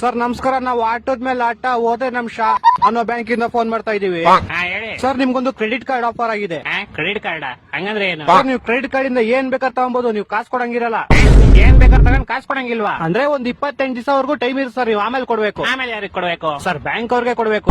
Sir ನಮಸ್ಕಾರ ನಾವು ಆಟೋದ ಮೇಲೆ ಆಟ ಹೋದ್ರೆ ನಮ್ ಶಾ ಅನ್ನೋ ಬ್ಯಾಂಕ್ ಇಂದ ಫೋನ್ ಮಾಡ್ತಾ ಇದೀವಿ. ಹಾ. ಹೇಳಿ. ಸರ್ ನಿಮ್ಗೊಂದು ಕ್ರೆಡಿಟ್ ಕಾರ್ಡ್ ಆಫರ್ ಆಗಿದೆ. ಕ್ರೆಡಿಟ್ ಕಾರ್ಡ್ ಹಂಗಂದ್ರೆ ಏನು? ಸರ್ ನೀವು ಕ್ರೆಡಿಟ್ ಕಾರ್ಡ್ ಇಂದ ಏನ್ ಬೇಕಾದ್ರೆ ತಗೊಬಹುದು ನೀವು ಕಾಸು ಕೊಡಂಗಿರಲ್ಲ. ಬೇಕಾದ್ರೆ ತಗೊಂಡ್ ಕಾಸು ಕೊಡಂಗಿಲ್ವಾ? ಅಂದ್ರೆ ಒಂದ್ ಇಪ್ಪತ್ತೆಂಟು ದಿವಸವರೆಗೂ ಟೈಮ್ ಇರುತ್ತೆ ಸರ್ ನೀವು ಆಮೇಲೆ ಕೊಡ್ಬೇಕು. ಆಮೇಲೆ ಯಾರಿಗೆ ಕೊಡ್ಬೇಕು? ಸರ್ ಬ್ಯಾಂಕ್ ಅವ್ರಿಗೆ ಕೊಡ್ಬೇಕು.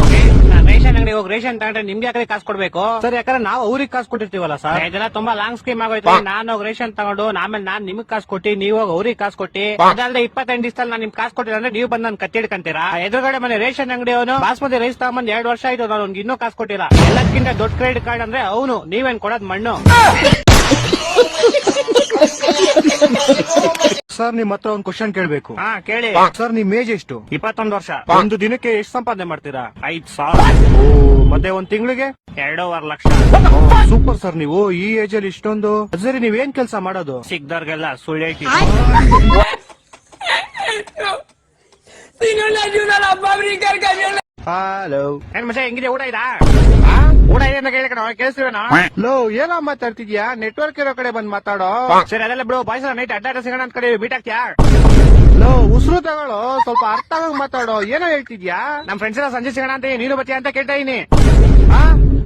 ನಾನ್ ರೇಷನ್ ಅಂಗಡಿ ಹೋಗಿ ರೇಷನ್ ತಗೊಂಡ್ರೆ ನಿಮ್ಗೆ ಯಾಕಡೆ ಕಾಸು ಕೊಡ್ಬೇಕು? ಸರ್ ಯಾಕಂದ್ರೆ ನಾವು ಅವ್ರಿಗೆ ಕಾಸು ಕೊಟ್ಟಿರ್ತೀವಲ್ಲ ಸರ್ ಇದೆಲ್ಲ ತುಂಬಾ ಲಾಂಗ್ ಸ್ಕೀಮ್ ಆಗೋಯ್ತು. ನಾನು ಹೋಗಿ ರೇಷನ್ ತಗೊಂಡು ಆಮೇಲೆ ನಾನ್ ನಿಮ್ಗೆ ಕಾಸು ಕೊಟ್ಟಿ ನೀವು ಹೋಗಿ ಅವ್ರಿಗೆ ಕಾಸು ಕೊಟ್ಟಿ. ಅದಲ್ಲದೆ ಇಪ್ಪತ್ತೆಂಟು ದಿವಸದಲ್ಲಿ ನಾನು ನಿಮ್ ಕಾಸು ಕೊಟ್ಟಿಲ್ಲ ಅಂದ್ರೆ ನೀವು ಬಂದ್ ನನ್ ಕತ್ತಿಡ್ಕಂತೀರಾ ಎದುರುಗಡೆ ಮನೆ ರೇಷನ್ ಅಂಗಡಿ ಅವನು ಬಾಸ್ಮತಿ ರೈಸ್ ತಗೊಂಡ್ ಎರಡು ವರ್ಷ ಆಯ್ತು ನಾನು ಅವ್ನಿಗೆ ಇನ್ನೂ ಕಾಸು ಕೊಟ್ಟಿಲ್ಲ. ಎಲ್ಲಕ್ಕಿಂತ ದೊಡ್ಡ ಕ್ರೆಡಿಟ್ ಕಾರ್ಡ್ ಅಂದ್ರೆ ಅವನು ನೀವೇನ್ ಕೊಡೋದ್ ಮಣ್ಣು. ಸರ್ ನಿಮ್ ಹತ್ರ ಒಂದ್ ಕ್ವಶನ್ ಕೇಳ್ಬೇಕು. ಹಾ ಕೇಳಿ. ಸರ್ ನಿಮ್ ಏಜ್ ಎಷ್ಟು? ಇಪ್ಪತ್ತೊಂದು ವರ್ಷ. ಒಂದು ದಿನಕ್ಕೆ ಎಷ್ಟು ಸಂಪಾದನೆ ಮಾಡ್ತೀರಾ? ಐದ್ ಸಾವಿರ. ಓ ಮತ್ತೆ ಒಂದ್ ತಿಂಗಳಿಗೆ? ಎರಡೂವರೆ ಲಕ್ಷ. ಸೂಪರ್ ಸರ್ ನೀವು ಈ ಏಜ್ ಅಲ್ಲಿ ಇಷ್ಟೊಂದು ಸರಿ ನೀವ್ ಏನ್ ಕೆಲಸ ಮಾಡೋದು? ಸಿಕ್ದವ್ರಿಗೆಲ್ಲ ಸುಳ್ಳಿ ಹೇಳ್ತೀವಿ. ಹಲೋ ಏನ್ ಮಚ್ಚ ಹೆಂಗಿದೆ? ಊಟ ಇದಾ ಊಟ ಇದೆ ಅಂತ ಕೇಳಿ ಕಣ ಕೇಳಿಸ್ತೀವೇನೋ ಲೋ ಏನೋ ಮಾತಾಡ್ತಿದ್ಯಾ? ನೆಟ್ವರ್ಕ್ ಇರೋ ಕಡೆ ಬಂದ್ ಮಾತಾಡೋ? ಸರಿ ಅದೆಲ್ಲ ಬಿಡು. ಬಾಯ್ಸ್ ನೈಟ್ ಅಡ್ಡ ಸಿಗೋಣ ಅಂತ ಕಡೆ ಬೀಟ್ ಆಗ್ತೀಯಾ ಲೋ ಉಸಿರು ತಗೊಳ್ಳೋ. ಸ್ವಲ್ಪ ಅರ್ಥ ಆಗಂಗ್ ಮಾತಾಡೋ. ಏನೋ ಹೇಳ್ತಿದ್ಯಾ? ನಮ್ ಫ್ರೆಂಡ್ಸ್ ಎಲ್ಲ ಸಂಜೆ ಸಿಗೋಣ ಅಂತ ನೀನು ಬತ್ತೀಯ ಅಂತ ಕೇಳ್ತಾ ಇದೀನಿ.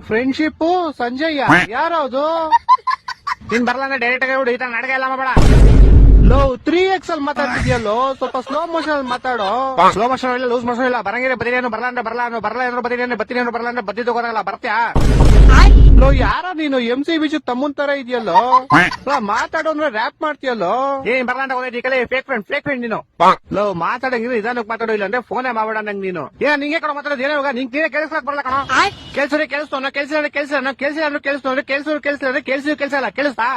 ಫ್ರೆಂಡ್ಶಿಪ್ ಸಂಜಯ್ಯ ಯಾರದು? ನೀನ್ ಬರಲ್ಲ ಅಂದ್ರೆ ಡೈರೆಕ್ಟ್ ಆಗಿ ಬಿಡು ಈ ತರ ನಾಟಕ ಎಲ್ಲ ಮಾಡಬೇಡ. ಲೋ ತ್ರೀ ಎಕ್ಸ್ ಅಲ್ಲಿ ಮಾತಾಡ್ತಿದ್ಯಲ್ಲೋ ಸ್ವಲ್ಪ ಸ್ಲೋ ಮೋಷನ್ ಅಲ್ಲಿ ಮಾತಾಡೋ. ಸ್ಲೋ ಮೋಷನ್ ಇಲ್ಲ ಲೂಸ್ ಮೋಷನ್ ಇಲ್ಲ. ಬರಂಗಿರ ಬದಿರೇನು ಬರಲ್ಲ ಅಂದ್ರೆ ಬರಲ್ಲ ಅನ್ನೋ ಬರಲ್ಲ ಏನೋ ಬದಿರೇನು ಬತ್ತಿನೇನು ಬರಲ್ಲ ಅಂದ್ರೆ ಬದ್ದಿದ್ದು ಗೊತ್ತಾಗಲ್ಲ ಬರ್ತ್ಯಾ? ಲೋ ಯಾರ ನೀನು? ಎಂ ಸಿ ಬಿಜು ತಮ್ಮನ್ ತರ ಇದೆಯಲ್ಲೋ? ಲೋ, ಮಾತಾಡೋ ಅಂದ್ರೆ ರ್ಯಾಪ್ ಮಾಡ್ತೀಯಲ್ಲೋ? ಏನ್ ಬರ್ಲಾಂಡ ಅಂತ ಕಲೆ ಫೇಕ್ ಫ್ರೆಂಡ್ ಫೇಕ್ ಫ್ರೆಂಡ್ ನೀನು. ಲೋ ಮಾತಾಡಂಗಿದ್ರೆ ನಿಧಾನಕ್ಕೆ ಮಾತಾಡೋ ಇಲ್ಲ ಅಂದ್ರೆ ಫೋನೇ ಮಾಡ್ಬೇಡ ನಂಗೆ ನೀನು. ಏನ ನಿಂಗೆ ಕಡೆ ಮಾತಾಡೋದು. ಏನೋ ನಿಂಗೆ ನೀನೇ ಕೇಳಿಸ್ಲಕ್ ಬರಲ್ಲ ಕಣ. ಕೆಲ್ಸರಿ ಕೆಲಸ ಕೆಲ್ಸ ಅಂದ್ರೆ ಕೆಲ್ಸ ಕೆಲ್ಸ ಅನ್ನೋ ಕೇಳಿಸ್ತು ಅಂದ್ರೆ ಕೆಲ್ಸ ಕೆಲ್ಸ ಅಂದ್ರೆ ಕೆಲ್ಸ. ಕೆಲ್ಸ ಕೇಳಿಸ್ತಾ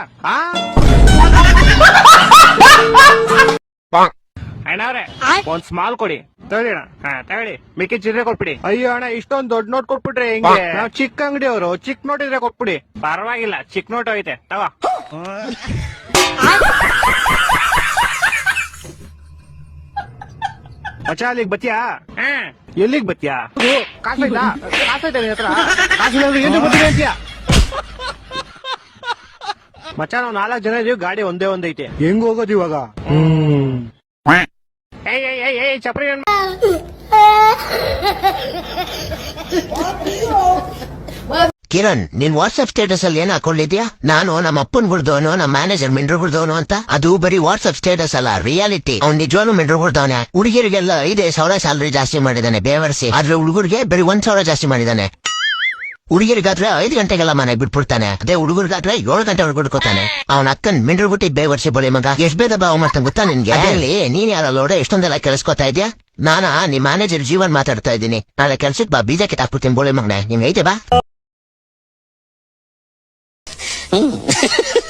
ಅಣ್ಣವ್ರೆ ಒಂದ್ ಸ್ಮಾಲ್ ಕೊಡಿ. ತಗೊಳ್ಳಿ ಅಣ್ಣ. ಹಾ ತಗೊಳ್ಳಿ. ಮಿಕ್ಕಿ ಚಿಲ್ಲರೆ ಕೊಟ್ಬಿಡಿ. ಅಯ್ಯೋ ಅಣ್ಣ ಇಷ್ಟೊಂದ್ ದೊಡ್ಡ ನೋಟ್ ಕೊಟ್ಬಿಟ್ರೆ ಹೆಂಗೆ? ನಾವ್ ಚಿಕ್ಕ ಅಂಗಡಿ ಅವರು ಚಿಕ್ಕ ನೋಟ್ ಇದ್ರೆ ಕೊಟ್ಬಿಡಿ. ಪರವಾಗಿಲ್ಲ ಚಿಕ್ಕ ನೋಟ್ ಐತೆ. ತಗೋ. ಮಚ ಅಲ್ಲಿಗ್ ಬತ್ತಿಯಾ? ಎಲ್ಲಿಗೆ ಎಲ್ಲಿಗ್ ಬತ್ತೀಯಾ? ಕಾಸೈತಾ? ಕಾಸೈತೆ ನಿನ್ ಹತ್ರ? ಕಾಸಿಲ್ಲ ಅಂದ್ರೆ ಏನು ಬರ್ತೀನಿ ಅಂತೀಯ? ಮಚ್ಚ ನಾವ್ ನಾಲ್ಕು ಜನ ಇದೀವಿ ಗಾಡಿ ಒಂದೇ ಒಂದೈತೆ. ಹೆಂಗ್ ಹೋಗೋದು ಇವಾಗ? ಹ್ಮ್ ಏಯ್ ಏಯ್ ಏಯ್ ಏಯ್ ಚಪ್ರಿ ಕಿರಣ್, ನಿನ್ ವಾಟ್ಸ್ಆಪ್ ಸ್ಟೇಟಸ್ ಅಲ್ಲಿ ಏನ್ ಹಾಕೊಂಡಿದ್ಯಾ? ನಾನು ನಮ್ಮ ಅಪ್ಪನ್ ಗುಡ್ದವನು ನಮ್ಮ ಮ್ಯಾನೇಜರ್ ಮಿಂಡ್ರು ಗುಡ್ದವನು ಅಂತ. ಅದು ಬರೀ ವಾಟ್ಸ್ಆಪ್ ಸ್ಟೇಟಸ್ ಅಲ್ಲ ರಿಯಾಲಿಟಿ ಅವ್ನ್ ಮಿಂಡ್ರು ಗುಡ್ದವನೆ ಹುಡುಗಿರಿಗೆಲ್ಲ ಐದೇ ಸಾವಿರ ಸ್ಯಾಲರಿ ಜಾಸ್ತಿ ಮಾಡಿದಾನೆ, ಬೇವರ್ಸಿ. ಆದ್ರೆ ಹುಡುಗರಿಗೆ ಬರೀ ಒಂದ್ ಸಾವಿರ ಜಾಸ್ತಿ ಮಾಡಿದಾನೆ. ಹುಡುಗಿರಿಗಾದ್ರೆ ಐದು ಗಂಟೆಗೆಲ್ಲ ಮನೆ ಬಿಟ್ಬಿಡ್ತಾನೆ. ಅದೇ ಹುಡುಗರಿಗಾದ್ರೆ ಏಳು ಗಂಟೆ ಬಿಡ್ಕೊತಾನೆ ಅವನ ಅಕ್ಕನ್ ಮಿಂಡ್ರು ಬಿಟ್ಟಿ ಬೇವರ್ಸಿ ಬಳಿ ಮಗ. ಎಷ್ಟ್ ಬೇಗ ಬಾವು ಮಾಡ್ತಾನೆ ಗೊತ್ತಾ ನಿನ್ಗೆ? ನೀನ್ ಯಾರ ಲೋಡ ಎಷ್ಟೊಂದೆಲ್ಲ ಕೆಲ್ಸ್ಕೊತಾ ಇದ್ಯಾ? ನಾನಾ, ನಿಮ್ ಮ್ಯಾನೇಜರ್ ಜೀವನ್ ಮಾತಾಡ್ತಾ ಇದ್ದೀನಿ. ನಾಳೆ ಕೆಲ್ಸಕ್ ಬಾ, ಬೀಜ ಕಿತ್ತಾಕ್ಬಿಡ್ತೀನಿ ಬೋಳೆ ಮಗನೆ. ನಿಮ್ಗೆ ಐತೆ ಬಾ.